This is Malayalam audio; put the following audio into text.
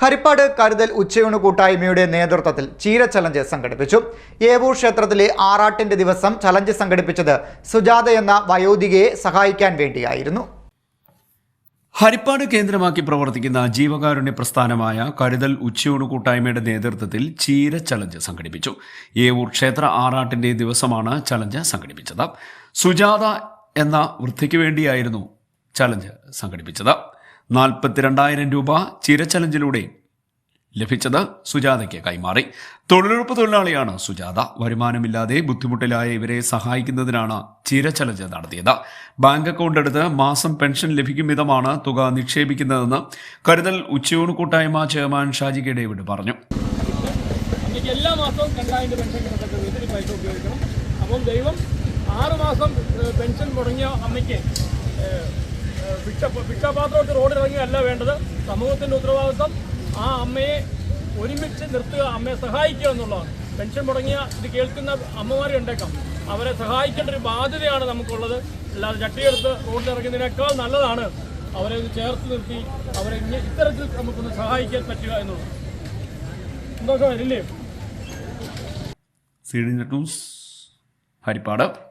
ഹരിപ്പാട് കരുതൽ ഉച്ചയൂണ് കൂട്ടായ്മയുടെ നേതൃത്വത്തിൽ ചീര ചലഞ്ച് സംഘടിപ്പിച്ചു. ഏവൂർ ക്ഷേത്രത്തിലെ ആറാട്ടിന്റെ ദിവസം ചലഞ്ച് സംഘടിപ്പിച്ചത് സുജാത എന്ന വയോധികയെ സഹായിക്കാൻ വേണ്ടിയായിരുന്നു. ഹരിപ്പാട് കേന്ദ്രമാക്കി പ്രവർത്തിക്കുന്ന ജീവകാരുണ്യ പ്രസ്ഥാനമായ കരുതൽ ഉച്ചയൂണ് കൂട്ടായ്മയുടെ നേതൃത്വത്തിൽ ചീര ചലഞ്ച് സംഘടിപ്പിച്ചു. ഏവൂർ ക്ഷേത്ര ആറാട്ടിന്റെ ദിവസമാണ് ചലഞ്ച് സംഘടിപ്പിച്ചത്. സുജാത എന്ന വൃത്തിക്ക് വേണ്ടിയായിരുന്നു ചലഞ്ച് സംഘടിപ്പിച്ചത്. നാൽപ്പത്തിരണ്ടായിരം രൂപ ചിരച്ചലഞ്ചിലൂടെ ചലഞ്ചിലൂടെ ലഭിച്ചത് സുജാതയ്ക്ക് കൈമാറി. തൊഴിലുറപ്പ് തൊഴിലാളിയാണ് സുജാത. വരുമാനമില്ലാതെ ബുദ്ധിമുട്ടിലായ ഇവരെ സഹായിക്കുന്നതിനാണ് ചിരച്ചലഞ്ച് നടത്തിയത്. ബാങ്ക് അക്കൗണ്ട് എടുത്ത് മാസം പെൻഷൻ ലഭിക്കും വിധമാണ് തുക നിക്ഷേപിക്കുന്നതെന്ന് കരുതൽ ഉച്ചയൂണ് കൂട്ടായ്മ ചെയർമാൻ ഷാജി കെ ഡേവിഡ് പറഞ്ഞു. എല്ലാ മാസവും രണ്ടായിരം പെൻഷൻ വിധത്തിൽ പൈസ ഉപയോഗിക്കണം. അപ്പം ദൈവം ആറ് മാസം പെൻഷൻ മുടങ്ങിയ അമ്മയ്ക്ക് ഭിക്ഷ ഭിക്ഷാപാത്രമൊക്കെ റോഡിലിറങ്ങിയല്ല വേണ്ടത്. സമൂഹത്തിന്റെ ഉത്തരവാദിത്വം ആ അമ്മയെ ഒരുമിച്ച് നിർത്തുക അമ്മയെ സഹായിക്കുക എന്നുള്ളതാണ്. പെൻഷൻ മുടങ്ങിയ ഇത് കേൾക്കുന്ന അമ്മമാരെ ഉണ്ടേക്കാം. അവരെ സഹായിക്കേണ്ട ഒരു ബാധ്യതയാണ് നമുക്കുള്ളത്. അല്ലാതെ ചട്ടിയെടുത്ത് റോഡിലിറങ്ങുന്നതിനേക്കാൾ നല്ലതാണ് അവരെ ചേർത്ത് നിർത്തി അവരെ ഇത്തരത്തിൽ നമുക്കൊന്ന് സഹായിക്കാൻ പറ്റുക എന്നുള്ളത്. സന്തോഷമായില്ലേ സി ഡി ന്യൂസ് ഹരിപ്പാട്.